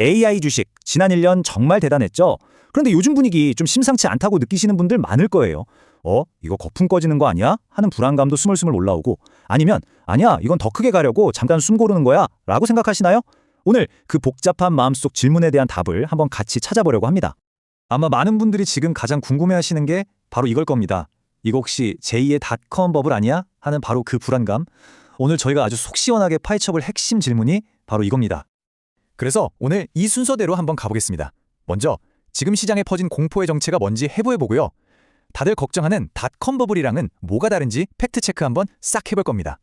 AI 주식 지난 1년 정말 대단했죠. 그런데 요즘 분위기 좀 심상치 않다고 느끼시는 분들 많을 거예요. 어, 이거 거품 꺼지는 거 아니야? 하는 불안감도 스물스물 올라오고 아니면 아니야, 이건 더 크게 가려고 잠깐 숨 고르는 거야 라고 생각하시나요? 오늘 그 복잡한 마음속 질문에 대한 답을 한번 같이 찾아보려고 합니다. 아마 많은 분들이 지금 가장 궁금해하시는 게 바로 이걸 겁니다. 이거 혹시 제2의 닷컴 버블 아니야? 하는 바로 그 불안감. 오늘 저희가 아주 속 시원하게 파헤쳐볼 핵심 질문이 바로 이겁니다. 그래서 오늘 이 순서대로 한번 가보겠습니다. 먼저 지금 시장에 퍼진 공포의 정체가 뭔지 해부해보고요. 다들 걱정하는 닷컴 버블이랑은 뭐가 다른지 팩트체크 한번 싹 해볼 겁니다.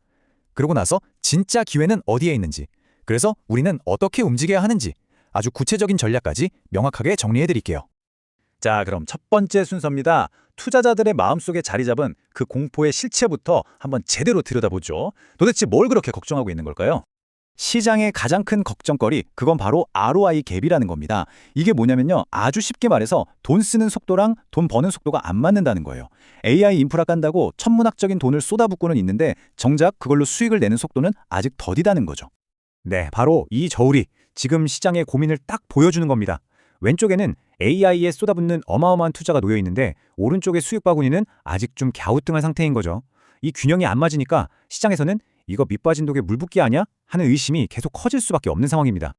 그러고 나서 진짜 기회는 어디에 있는지, 그래서 우리는 어떻게 움직여야 하는지 아주 구체적인 전략까지 명확하게 정리해드릴게요. 자, 그럼 첫 번째 순서입니다. 투자자들의 마음속에 자리 잡은 그 공포의 실체부터 한번 제대로 들여다보죠. 도대체 뭘 그렇게 걱정하고 있는 걸까요? 시장의 가장 큰 걱정거리, 그건 바로 ROI 갭이라는 겁니다. 이게 뭐냐면요. 아주 쉽게 말해서 돈 쓰는 속도랑 돈 버는 속도가 안 맞는다는 거예요. AI 인프라 깐다고 천문학적인 돈을 쏟아붓고는 있는데 정작 그걸로 수익을 내는 속도는 아직 더디다는 거죠. 네, 바로 이 저울이 지금 시장의 고민을 딱 보여주는 겁니다. 왼쪽에는 AI에 쏟아붓는 어마어마한 투자가 놓여 있는데 오른쪽의 수익 바구니는 아직 좀 갸우뚱한 상태인 거죠. 이 균형이 안 맞으니까 시장에서는 이거 밑빠진 독에 물 붓기 아니야? 하는 의심이 계속 커질 수밖에 없는 상황입니다.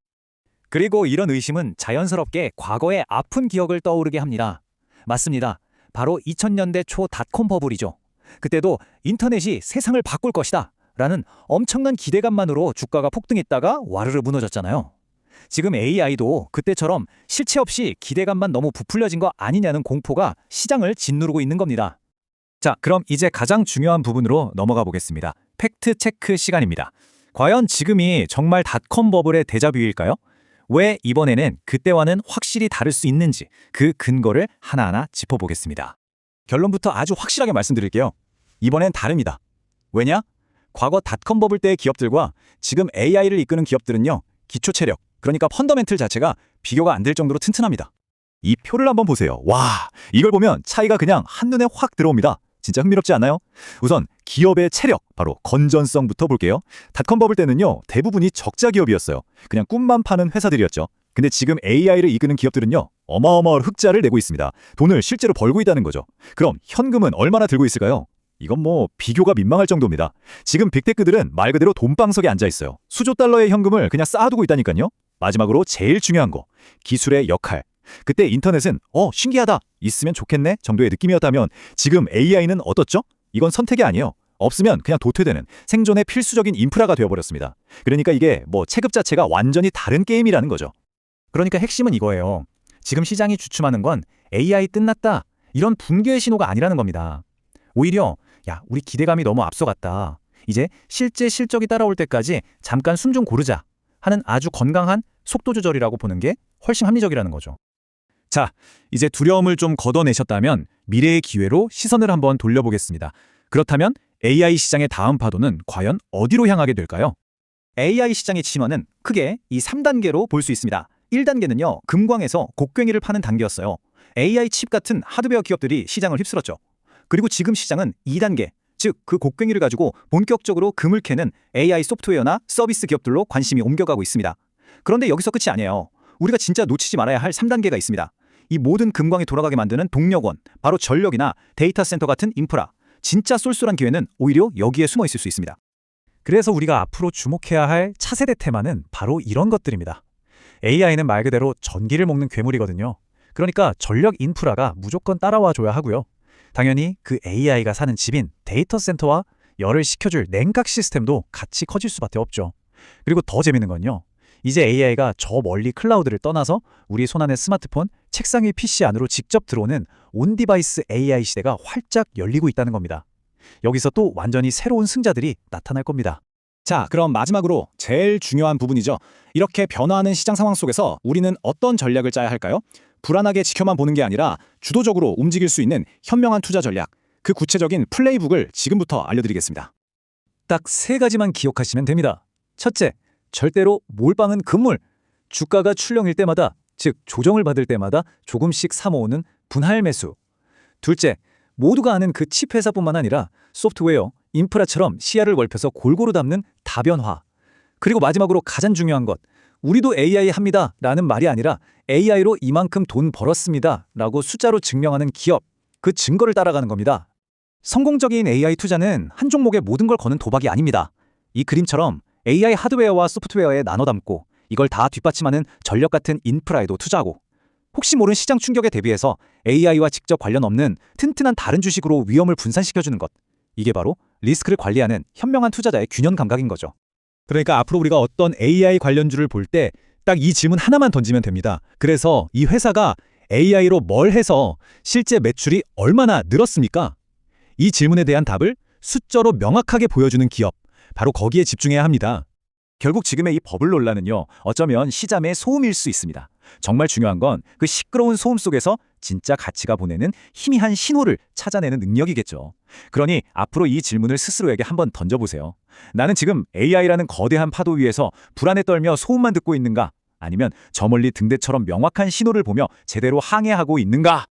그리고 이런 의심은 자연스럽게 과거의 아픈 기억을 떠오르게 합니다. 맞습니다. 바로 2000년대 초 닷컴 버블이죠. 그때도 인터넷이 세상을 바꿀 것이다. 라는 엄청난 기대감만으로 주가가 폭등했다가 와르르 무너졌잖아요. 지금 AI도 그때처럼 실체 없이 기대감만 너무 부풀려진 거 아니냐는 공포가 시장을 짓누르고 있는 겁니다. 자, 그럼 이제 가장 중요한 부분으로 넘어가 보겠습니다. 팩트 체크 시간입니다. 과연 지금이 정말 닷컴 버블의 대자뷰일까요? 왜 이번에는 그때와는 확실히 다를 수 있는지 그 근거를 하나하나 짚어보겠습니다. 결론부터 아주 확실하게 말씀드릴게요. 이번엔 다릅니다. 왜냐? 과거 닷컴 버블 때의 기업들과 지금 AI를 이끄는 기업들은요. 기초 체력, 그러니까 펀더멘틀 자체가 비교가 안 될 정도로 튼튼합니다. 이 표를 한번 보세요. 와, 이걸 보면 차이가 그냥 한눈에 확 들어옵니다. 진짜 흥미롭지 않나요? 우선 기업의 체력, 바로 건전성부터 볼게요. 닷컴 버블 때는요, 대부분이 적자 기업이었어요. 그냥 꿈만 파는 회사들이었죠. 근데 지금 AI를 이끄는 기업들은요, 어마어마한 흑자를 내고 있습니다. 돈을 실제로 벌고 있다는 거죠. 그럼 현금은 얼마나 들고 있을까요? 이건 뭐 비교가 민망할 정도입니다. 지금 빅테크들은 말 그대로 돈방석에 앉아 있어요. 수조 달러의 현금을 그냥 쌓아두고 있다니까요. 마지막으로 제일 중요한 거, 기술의 역할. 그때 인터넷은 어 신기하다 있으면 좋겠네 정도의 느낌이었다면 지금 AI는 어떻죠? 이건 선택이 아니에요. 없으면 그냥 도태되는 생존의 필수적인 인프라가 되어버렸습니다. 그러니까 이게 뭐 체급 자체가 완전히 다른 게임이라는 거죠. 그러니까 핵심은 이거예요. 지금 시장이 주춤하는 건 AI 끝났다 이런 붕괴의 신호가 아니라는 겁니다. 오히려 야 우리 기대감이 너무 앞서갔다. 이제 실제 실적이 따라올 때까지 잠깐 숨 좀 고르자 하는 아주 건강한 속도 조절이라고 보는 게 훨씬 합리적이라는 거죠. 자, 이제 두려움을 좀 걷어내셨다면 미래의 기회로 시선을 한번 돌려보겠습니다. 그렇다면 AI 시장의 다음 파도는 과연 어디로 향하게 될까요? AI 시장의 진화는 크게 이 3단계로 볼 수 있습니다. 1단계는요, 금광에서 곡괭이를 파는 단계였어요. AI 칩 같은 하드웨어 기업들이 시장을 휩쓸었죠. 그리고 지금 시장은 2단계, 즉 그 곡괭이를 가지고 본격적으로 금을 캐는 AI 소프트웨어나 서비스 기업들로 관심이 옮겨가고 있습니다. 그런데 여기서 끝이 아니에요. 우리가 진짜 놓치지 말아야 할 3단계가 있습니다. 이 모든 금광이 돌아가게 만드는 동력원, 바로 전력이나 데이터 센터 같은 인프라, 진짜 쏠쏠한 기회는 오히려 여기에 숨어 있을 수 있습니다. 그래서 우리가 앞으로 주목해야 할 차세대 테마는 바로 이런 것들입니다. AI는 말 그대로 전기를 먹는 괴물이거든요. 그러니까 전력 인프라가 무조건 따라와 줘야 하고요. 당연히 그 AI가 사는 집인 데이터 센터와 열을 식혀줄 냉각 시스템도 같이 커질 수밖에 없죠. 그리고 더 재밌는 건요. 이제 AI가 저 멀리 클라우드를 떠나서 우리 손안의 스마트폰, 책상 위 PC 안으로 직접 들어오는 온 디바이스 AI 시대가 활짝 열리고 있다는 겁니다. 여기서 또 완전히 새로운 승자들이 나타날 겁니다. 자, 그럼 마지막으로 제일 중요한 부분이죠. 이렇게 변화하는 시장 상황 속에서 우리는 어떤 전략을 짜야 할까요? 불안하게 지켜만 보는 게 아니라 주도적으로 움직일 수 있는 현명한 투자 전략, 그 구체적인 플레이북을 지금부터 알려드리겠습니다. 딱 세 가지만 기억하시면 됩니다. 첫째, 절대로 몰빵은 금물. 주가가 출렁일 때마다, 즉 조정을 받을 때마다 조금씩 사모으는 분할 매수. 둘째, 모두가 아는 그 칩 회사뿐만 아니라 소프트웨어, 인프라처럼 시야를 넓혀서 골고루 담는 다변화. 그리고 마지막으로 가장 중요한 것, 우리도 AI 합니다. 라는 말이 아니라 AI로 이만큼 돈 벌었습니다. 라고 숫자로 증명하는 기업, 그 증거를 따라가는 겁니다. 성공적인 AI 투자는 한 종목에 모든 걸 거는 도박이 아닙니다. 이 그림처럼 AI 하드웨어와 소프트웨어에 나눠 담고 이걸 다 뒷받침하는 전력 같은 인프라에도 투자하고 혹시 모른 시장 충격에 대비해서 AI와 직접 관련 없는 튼튼한 다른 주식으로 위험을 분산시켜주는 것. 이게 바로 리스크를 관리하는 현명한 투자자의 균형 감각인 거죠. 그러니까 앞으로 우리가 어떤 AI 관련주를 볼 때 딱 이 질문 하나만 던지면 됩니다. 그래서 이 회사가 AI로 뭘 해서 실제 매출이 얼마나 늘었습니까? 이 질문에 대한 답을 숫자로 명확하게 보여주는 기업, 바로 거기에 집중해야 합니다. 결국 지금의 이 버블 논란은요, 어쩌면 시장의 소음일 수 있습니다. 정말 중요한 건 그 시끄러운 소음 속에서 진짜 가치가 보내는 희미한 신호를 찾아내는 능력이겠죠. 그러니 앞으로 이 질문을 스스로에게 한번 던져보세요. 나는 지금 AI라는 거대한 파도 위에서 불안에 떨며 소음만 듣고 있는가? 아니면 저 멀리 등대처럼 명확한 신호를 보며 제대로 항해하고 있는가?